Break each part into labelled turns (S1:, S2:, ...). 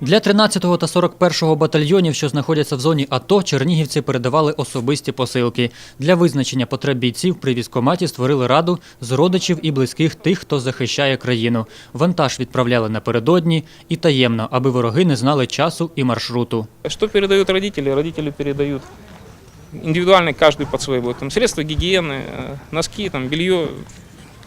S1: Для 13-го та 41-го батальйонів, що знаходяться в зоні АТО, чернігівці передавали особисті посилки. Для визначення потреб бійців при військкоматі створили раду з родичів і близьких тих, хто захищає країну. Вантаж відправляли напередодні і таємно, аби вороги не знали часу і маршруту.
S2: Что передают родители? Родители передают индивидуально каждый под свой будет. Там средства гигиены, э, носки, там белье,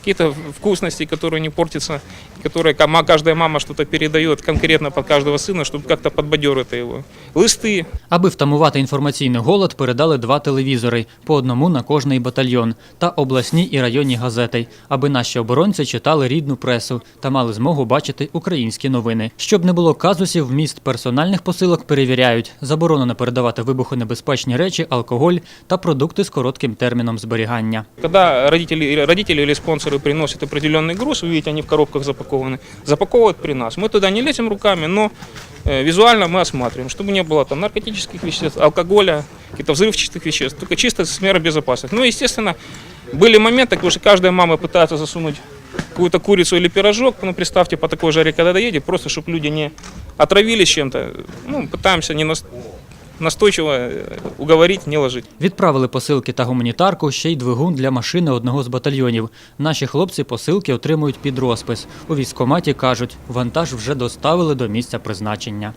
S2: какие-то вкусности, которые не портятся, которые кама- каждая мама что-то передает конкретно под каждого сына, чтобы как-то подбадерить его. Листы,
S1: Аби втамувати інформаційний голод, передали два телевізори по одному на кожний батальйон та обласні і районні газети, аби наші оборонці читали рідну пресу та мали змогу бачити українські новини. Щоб не було казусів, вміст персональних посилок перевіряють. Заборонено передавати вибухонебезпечні речі, алкоголь та продукти з коротким терміном зберігання.
S2: Когда родители, родители или спонсоры приносят определенный груз, вы видите, они в коробках запакованы, запаковывают при нас. Мы туда не лезем руками, но э, визуально мы осматриваем, чтобы не было там наркотических веществ, алкоголя, каких-то взрывчатых веществ, только чисто с меры безопасности. Ну, естественно, были моменты, когда уже каждая мама пытается засунуть какую-то курицу или пирожок, ну, представьте, по такой жаре, когда доедет, просто чтобы люди не отравились чем-то. Ну, пытаемся не нас- настойчиво уговорити уговорить не лежить.
S1: Відправили посилки та гуманітарку, ще й двигун для машини одного з батальйонів. Наші хлопці посилки отримують під розпис. У військкоматі кажуть, вантаж вже доставили до місця призначення.